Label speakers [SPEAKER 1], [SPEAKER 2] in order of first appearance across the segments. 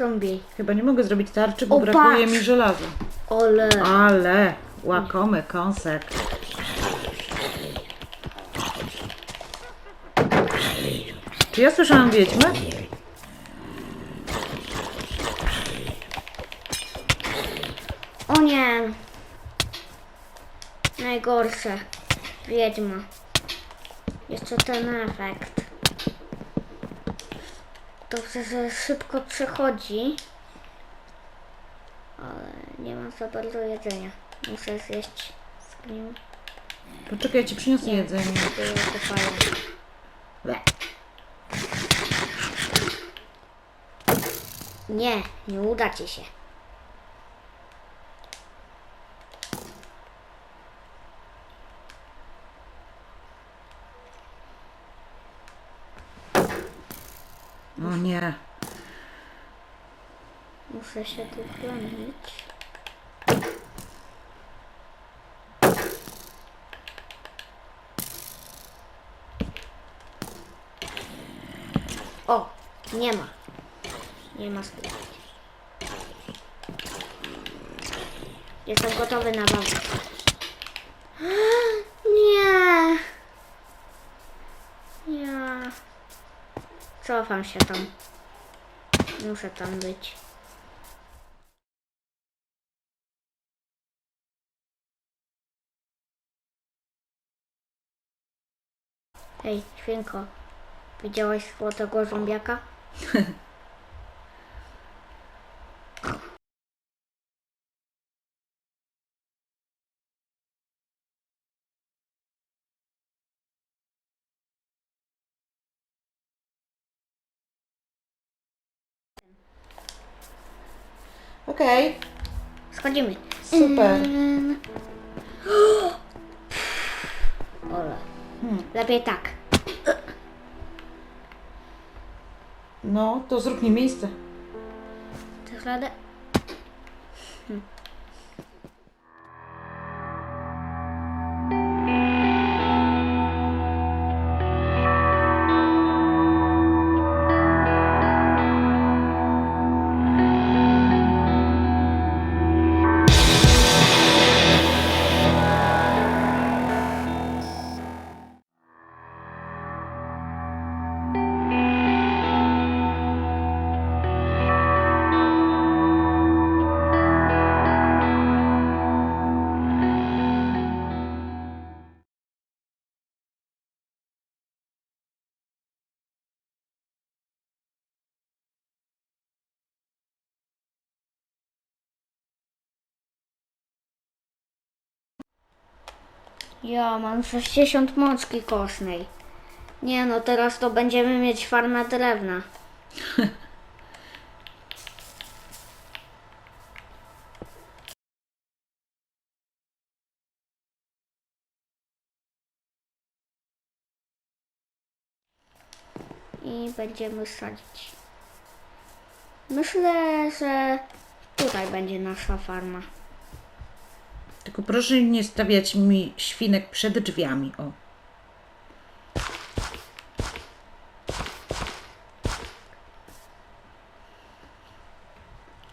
[SPEAKER 1] zombie.
[SPEAKER 2] Chyba nie mogę zrobić tarczy, bo
[SPEAKER 1] O,
[SPEAKER 2] brakuje
[SPEAKER 1] patrz!
[SPEAKER 2] mi żelaza.
[SPEAKER 1] Ole.
[SPEAKER 2] Ale łakomy kąsek. Czy ja słyszałam wiedźmę?
[SPEAKER 1] O nie. Najgorsze. Wiedźma. Jeszcze ten efekt. Że szybko przechodzi. Ale nie mam za bardzo jedzenia. Muszę zjeść z nim.
[SPEAKER 2] Poczekaj, ja ci przyniosę jedzenie.
[SPEAKER 1] To fajne.
[SPEAKER 2] Ble.
[SPEAKER 1] Nie, nie uda ci się.
[SPEAKER 2] O nie.
[SPEAKER 1] Muszę się tu chronić. O, nie ma. Nie ma sklepów. Jestem gotowy na walkę. Nie. Ja. Cofam się tam. Muszę tam być. Hej, świnko. Widziałaś złotego zombiaka?
[SPEAKER 2] Okej,
[SPEAKER 1] Schodzimy.
[SPEAKER 2] super.
[SPEAKER 1] Mm. Ole. Lepiej tak.
[SPEAKER 2] No, to zrób mi miejsce.
[SPEAKER 1] Dasz radę? Ja mam 60 mączki kostnej. Nie no, teraz to będziemy mieć farmę drewna. I będziemy sadzić. Myślę, że tutaj będzie nasza farma.
[SPEAKER 2] Tylko proszę nie stawiać mi świnek przed drzwiami. O.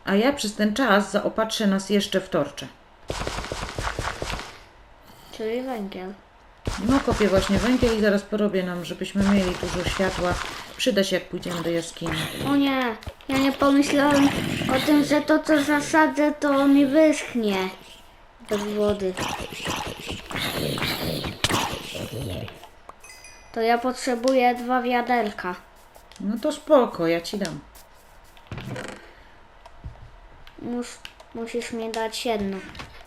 [SPEAKER 2] A ja przez ten czas zaopatrzę nas jeszcze w torcze.
[SPEAKER 1] Czyli węgiel.
[SPEAKER 2] No kopię właśnie węgiel i zaraz porobię nam, żebyśmy mieli dużo światła. Przyda się jak pójdziemy do jaskini.
[SPEAKER 1] O nie, ja nie pomyślałem o tym, że to co zasadzę to mi wyschnie bez wody. To ja potrzebuję dwa wiaderka.
[SPEAKER 2] No to spoko, ja ci dam.
[SPEAKER 1] Mus, musisz mi dać jedno.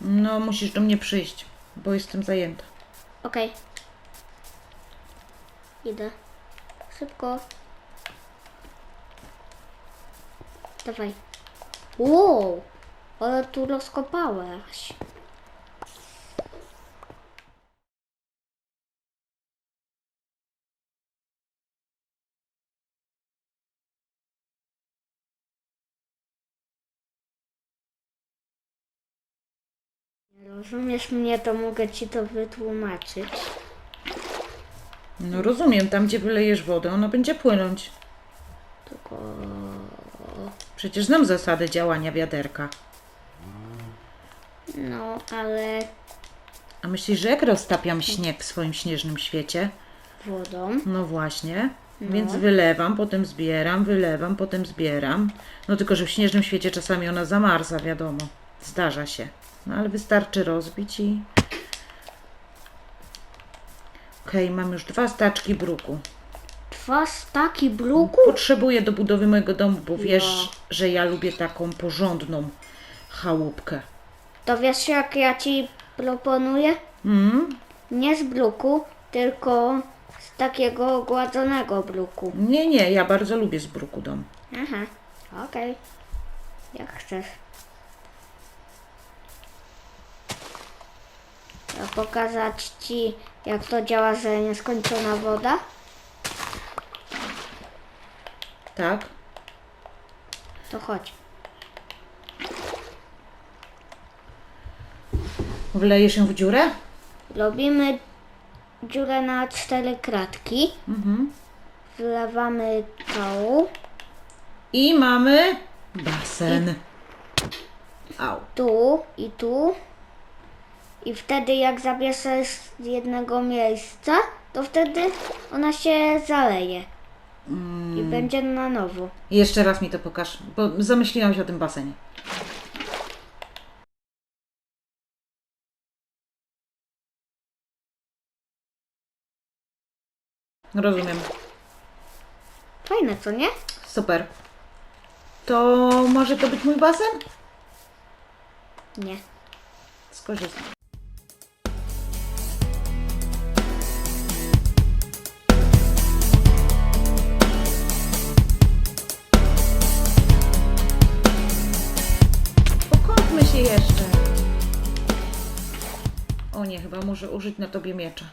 [SPEAKER 2] No musisz do mnie przyjść, bo jestem zajęta.
[SPEAKER 1] Okej. Idę. Szybko. Dawaj. Wow! Ale tu rozkopałeś. Rozumiesz mnie, to mogę ci to wytłumaczyć.
[SPEAKER 2] No rozumiem, tam gdzie wylejesz wodę, ona będzie płynąć.
[SPEAKER 1] Tylko
[SPEAKER 2] Przecież znam zasady działania wiaderka.
[SPEAKER 1] No, ale
[SPEAKER 2] A myślisz, że jak roztapiam śnieg w swoim śnieżnym świecie?
[SPEAKER 1] wodą.
[SPEAKER 2] No właśnie. Więc wylewam, potem zbieram, wylewam, potem zbieram. No tylko, że w śnieżnym świecie czasami ona zamarza, wiadomo. Zdarza się. No ale wystarczy rozbić i... Okej, mam już dwa staczki bruku.
[SPEAKER 1] Dwa staki bruku?
[SPEAKER 2] Potrzebuję do budowy mojego domu, bo wiesz, że ja lubię taką porządną chałupkę.
[SPEAKER 1] To wiesz jak ja ci proponuję?
[SPEAKER 2] Mm?
[SPEAKER 1] Nie z bruku, tylko z takiego gładzonego bruku.
[SPEAKER 2] Nie, nie, ja bardzo lubię z bruku dom.
[SPEAKER 1] Aha, okej. Jak chcesz. Pokazać ci, jak to działa, że nieskończona woda?
[SPEAKER 2] Tak?
[SPEAKER 1] To chodź.
[SPEAKER 2] Wlejesz ją w dziurę?
[SPEAKER 1] Robimy dziurę na cztery kratki.
[SPEAKER 2] Mhm.
[SPEAKER 1] Wlewamy całą.
[SPEAKER 2] I mamy basen. Au.
[SPEAKER 1] tu i tu. I wtedy jak zabierzesz z jednego miejsca, to wtedy ona się zaleje. I będzie na nowo.
[SPEAKER 2] Jeszcze raz mi to pokaż, bo zamyśliłam się o tym basenie. Rozumiem.
[SPEAKER 1] Fajne, co nie?
[SPEAKER 2] Super. To może to być mój basen?
[SPEAKER 1] Nie.
[SPEAKER 2] Skorzystam. Jeszcze. O nie, chyba muszę użyć na tobie miecza.